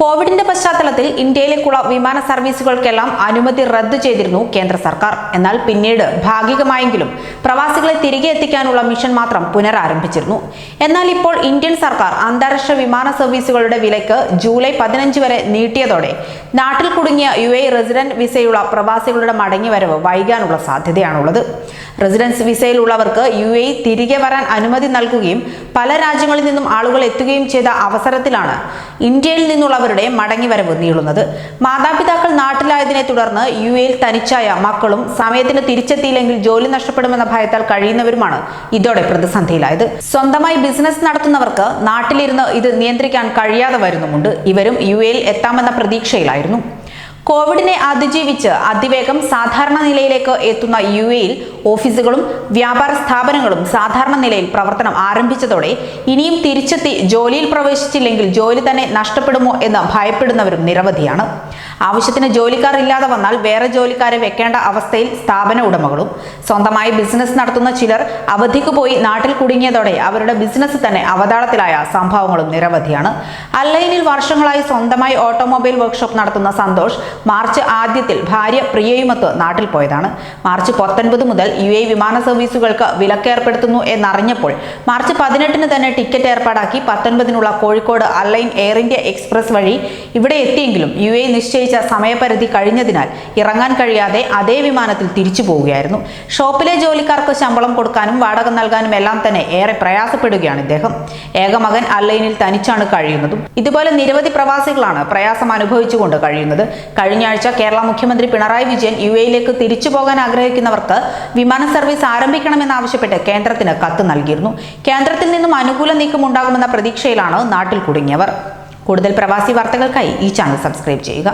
കോവിഡിന്റെ പശ്ചാത്തലത്തിൽ ഇന്ത്യയിലേക്കുള്ള വിമാന സർവീസുകൾക്കെല്ലാം അനുമതി റദ്ദു ചെയ്തിരുന്നു കേന്ദ്ര സർക്കാർ. എന്നാൽ പിന്നീട് ഭാഗികമായെങ്കിലും പ്രവാസികളെ തിരികെ എത്തിക്കാനുള്ള മിഷൻ മാത്രം പുനരാരംഭിച്ചിരുന്നു. എന്നാൽ ഇപ്പോൾ ഇന്ത്യൻ സർക്കാർ അന്താരാഷ്ട്ര വിമാന സർവീസുകളുടെ വിലക്ക് ജൂലൈ പതിനഞ്ച് വരെ നീട്ടിയതോടെ നാട്ടിൽ കുടുങ്ങിയ യു എ റെസിഡന്റ് വിസയുള്ള പ്രവാസികളുടെ മടങ്ങിവരവ് വൈകാനുള്ള സാധ്യതയാണുള്ളത്. റെസിഡൻസ് വിസയിലുള്ളവർക്ക് യു എ തിരികെ വരാൻ അനുമതി നൽകുകയും പല രാജ്യങ്ങളിൽ നിന്നും ആളുകൾ എത്തുകയും ചെയ്ത അവസരത്തിലാണ് ഇന്ത്യയിൽ നിന്നുള്ളവരുടെ മടങ്ങിവരവ് നീളുന്നത്. മാതാപിതാക്കൾ നാട്ടിലായതിനെ തുടർന്ന് യു എയിൽ തനിച്ചായ മക്കളും സമയത്തിന് തിരിച്ചെത്തിയില്ലെങ്കിൽ ജോലി നഷ്ടപ്പെടുമെന്ന ഭയത്താൽ കഴിയുന്നവരുമാണ് ഇതോടെ പ്രതിസന്ധിയിലായത്. സ്വന്തമായി ബിസിനസ് നടത്തുന്നവർക്ക് നാട്ടിലിരുന്ന് ഇത് നിയന്ത്രിക്കാൻ കഴിയാതെ വരുന്നുമുണ്ട്. ഇവരും യു എയിൽ എത്താമെന്ന പ്രതീക്ഷയിലായിരുന്നു. കോവിഡിനെ അതിജീവിച്ച് അതിവേഗം സാധാരണ നിലയിലേക്ക് എത്തുന്ന യു എയിൽ ഓഫീസുകളും വ്യാപാര സ്ഥാപനങ്ങളും സാധാരണ നിലയിൽ പ്രവർത്തനം ആരംഭിച്ചതോടെ ഇനിയും തിരിച്ചെത്തി ജോലിയിൽ പ്രവേശിച്ചില്ലെങ്കിൽ ജോലി തന്നെ നഷ്ടപ്പെടുമോ എന്ന് ഭയപ്പെടുന്നവരും നിരവധിയാണ്. ആവശ്യത്തിന് ജോലിക്കാർ ഇല്ലാതെ വന്നാൽ വേറെ ജോലിക്കാരെ വെക്കേണ്ട അവസ്ഥയിൽ സ്ഥാപന ഉടമകളും. സ്വന്തമായി ബിസിനസ് നടത്തുന്ന ചിലർ അവധിക്ക് പോയി നാട്ടിൽ കുടുങ്ങിയതോടെ അവരുടെ ബിസിനസ് തന്നെ അവതാളത്തിലായ സംഭവങ്ങളും നിരവധിയാണ്. അല്ലൈനിൽ വർഷങ്ങളായി സ്വന്തമായി ഓട്ടോമൊബൈൽ വർക്ക്ഷോപ്പ് നടത്തുന്ന സന്തോഷ് മാർച്ച് ആദ്യത്തിൽ ഭാര്യ പ്രിയയുമൊത്ത് നാട്ടിൽ പോയതാണ്. മാർച്ച് പത്തൊൻപത് മുതൽ യു എ വിമാന സർവീസുകൾക്ക് വിലക്കേർപ്പെടുത്തുന്നു എന്നറിഞ്ഞപ്പോൾ മാർച്ച് പതിനെട്ടിന് തന്നെ ടിക്കറ്റ് ഏർപ്പാടാക്കി പത്തൊൻപതിനുള്ള Kozhikode Al Ain air India express വഴി ഇവിടെ എത്തിയെങ്കിലും യു എ നിശ്ചയിച്ച സമയപരിധി കഴിഞ്ഞതിനാൽ ഇറങ്ങാൻ കഴിയാതെ അതേ വിമാനത്തിൽ തിരിച്ചു പോവുകയായിരുന്നു. ഷോപ്പിലെ ജോലിക്കാർക്ക് ശമ്പളം കൊടുക്കാനും വാടക നൽകാനും എല്ലാം തന്നെ ഏറെ പ്രയാസപ്പെടുകയാണ് ഇദ്ദേഹം. ഏകമകൻ അല്ലൈനിൽ തനിച്ചാണ് കഴിയുന്നതും. ഇതുപോലെ നിരവധി പ്രവാസികളാണ് പ്രയാസം അനുഭവിച്ചുകൊണ്ട് കഴിയുന്നത്. കഴിഞ്ഞ ആഴ്ച കേരള മുഖ്യമന്ത്രി പിണറായി വിജയൻ യു എയിലേക്ക് തിരിച്ചു പോകാൻ ആഗ്രഹിക്കുന്നവർക്ക് വിമാന സർവീസ് ആരംഭിക്കണമെന്നാവശ്യപ്പെട്ട് കേന്ദ്രത്തിന് കത്ത് നൽകിയിരുന്നു. കേന്ദ്രത്തിൽ നിന്നും അനുകൂല നീക്കം ഉണ്ടാകുമെന്ന പ്രതീക്ഷയിലാണ് നാട്ടിൽ കുടുങ്ങിയവർ. കൂടുതൽ പ്രവാസി വാർത്തകൾക്കായി ഈ ചാനൽ സബ്സ്ക്രൈബ് ചെയ്യുക.